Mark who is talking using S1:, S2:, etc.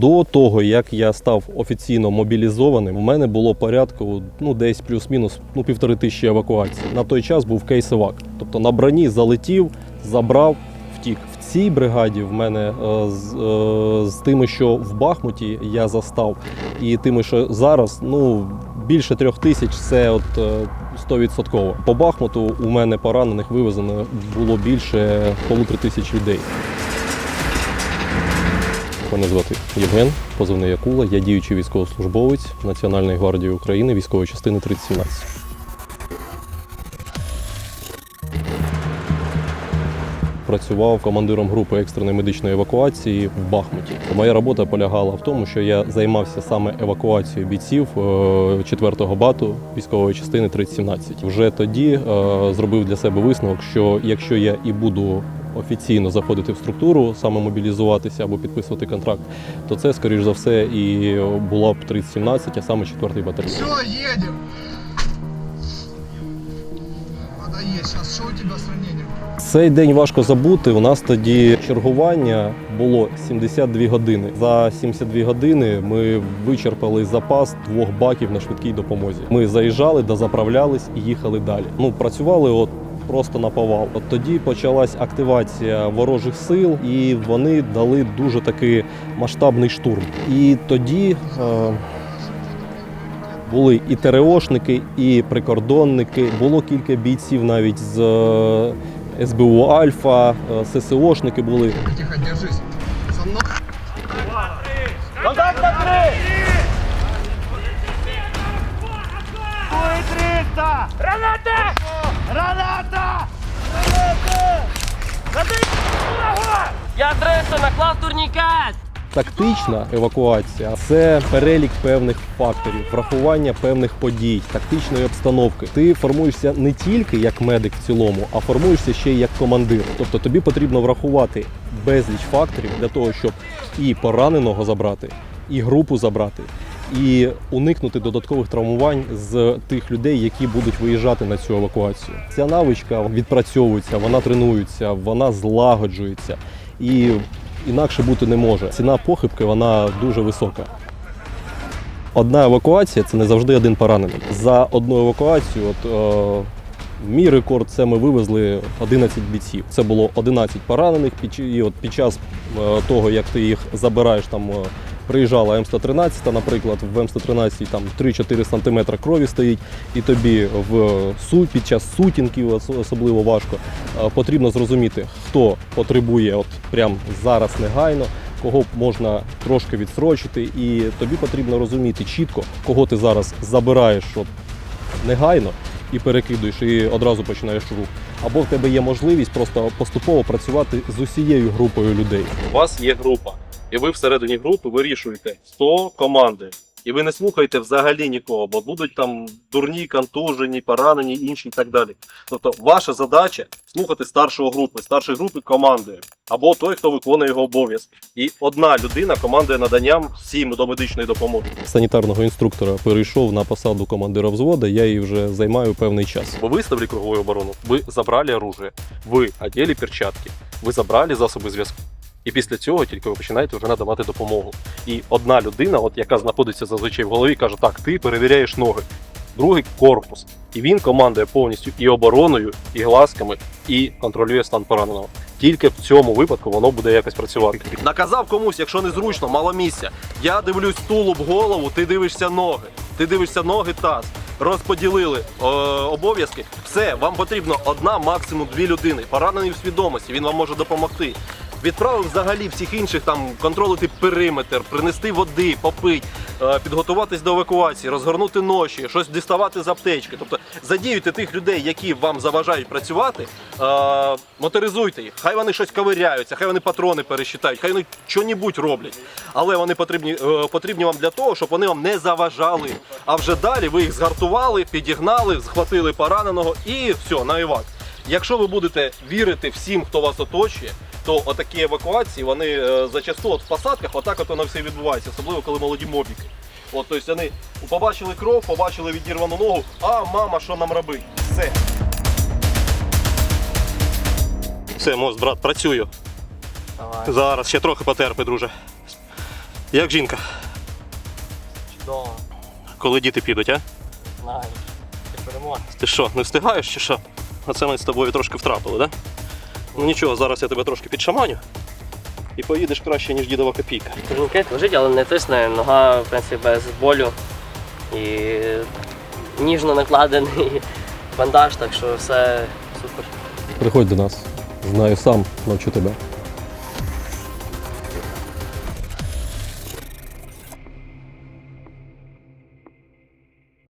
S1: До того, як я став офіційно мобілізованим, у мене було порядку ну десь плюс-мінус ну півтори тисячі евакуацій. На той час був кейс евак. Тобто на броні залетів, забрав, втік. В цій бригаді в мене е, з, е, з тими, що в Бахмуті я застав, і тими, що зараз, ну більше трьох тисяч це от е, 100%. По Бахмуту у мене поранених вивезено було більше полутори тисяч людей. Мене звати Євген, позивний Якула. Я діючий військовослужбовець Національної гвардії України, військової частини 3017. Працював командиром групи екстреної медичної евакуації в Бахмуті. Моя робота полягала в тому, що я займався саме евакуацією бійців 4-го бату військової частини 3017. Вже тоді е, зробив для себе висновок, що якщо я і буду офіційно заходити в структуру, саме мобілізуватися або підписувати контракт, то це, скоріш за все, і була б 3017, а саме 4-й батальйон.
S2: Все. Надо есть. У?
S1: Цей день важко забути. У нас тоді чергування було 72 години. За 72 години ми вичерпали запас двох баків на швидкій допомозі. Ми заїжджали, дозаправлялись і їхали далі. Ну працювали от. Просто на повал. От тоді почалась активація ворожих сил, і вони дали дуже такий масштабний штурм. І тоді е, були і ТРОшники, і прикордонники. Було кілька бійців навіть з е, СБУ Альфа, е, ССОшники були.
S2: Тихо, держись. За мной.
S3: Контакт! Граната! Граната!
S4: Я 300 наклав турнікет!
S1: Тактична евакуація це перелік певних факторів, врахування певних подій, тактичної обстановки. Ти формуєшся не тільки як медик в цілому, а формуєшся ще й як командир. Тобто тобі потрібно врахувати безліч факторів для того, щоб і пораненого забрати, і групу забрати, і уникнути додаткових травмувань з тих людей, які будуть виїжджати на цю евакуацію. Ця навичка відпрацьовується, вона тренується, вона злагоджується. І інакше бути не може. Ціна похибки вона дуже висока. Одна евакуація це не завжди один поранений. За одну евакуацію, от е, мій рекорд, це ми вивезли 11 бійців. Це було 11 поранених. І от під час е, того, як ти їх забираєш, там е, приїжджала М113, наприклад, в М113 там 3-4 см крові стоїть, і тобі в су, під час сутінків особливо важко. Е, Потрібно зрозуміти, хто потребує от прямо зараз негайно, кого можна трошки відстрочити, і тобі потрібно розуміти чітко, кого ти зараз забираєш от, негайно і перекидуєш, і одразу починаєш рух. Або в тебе є можливість просто поступово працювати з усією групою людей.
S5: У вас є група, і ви всередині групи вирішуєте 100 команди. І ви не слухаєте взагалі нікого, бо будуть там дурні, контужені, поранені, інші і так далі. Тобто, ваша задача слухати старшого групи, старшої групи командує, або той, хто виконує його обов'язки. І одна людина командує наданням всім до медичної допомоги.
S1: Санітарного інструктора перейшов на посаду командира взвода, я її вже займаю певний час.
S5: Вы выставили круговую оборону, ви забрали оружие, ви одели перчатки, ви забрали засоби зв'язку. І після цього тільки ви починаєте вже надавати допомогу. І одна людина, от яка знаходиться зазвичай в голові, каже: так, ти перевіряєш ноги, другий корпус. І він командує повністю і обороною, і глазками, і контролює стан пораненого. Тільки в цьому випадку воно буде якось працювати. Наказав комусь, якщо незручно, мало місця. Я дивлюсь тулуб, голову, ти дивишся ноги. Ти дивишся ноги, таз. Розподілили е, обов'язки. Все, вам потрібно одна, максимум дві людини. Поранений в свідомості, він вам може допомогти. Відправив взагалі всіх інших там контролити периметр, принести води, попить, е, підготуватись до евакуації, розгорнути ноші, щось діставати з аптечки. Тобто задіюйте тих людей, які вам заважають працювати, е, моторизуйте їх. Хай вони щось ковиряються, хай вони патрони пересчитають, хай вони що-небудь роблять. Але вони потрібні, е, потрібні вам для того, щоб вони вам не заважали. А вже далі ви їх згартували, підігнали, схватили пораненого і все, на евак. Якщо ви будете вірити всім, хто вас оточує, то отакі евакуації вони е, зачасту от в посадках, отак от воно все відбувається, особливо коли молоді мобіки. От, тобто вони побачили кров, побачили відірвану ногу, а мама, що нам робить? Все. Все, мост, брат, працюю. Зараз ще трохи потерпи, друже.
S1: Як жінка?
S4: Чудово.
S1: Коли діти підуть, а?
S4: Знаю. Ти переможеш.
S1: Ти що, не встигаєш чи що? Оце ми з тобою трошки втратили, да? Ну нічого, зараз я тебе трошки підшаманю. І поїдеш краще, ніж дідова копійка.
S4: Турнікет лежить, але не тисне. Нога, в принципі, без болю. І ніжно накладений бандаж, так що все супер.
S6: Приходь до нас. Знаю сам, навчу тебе.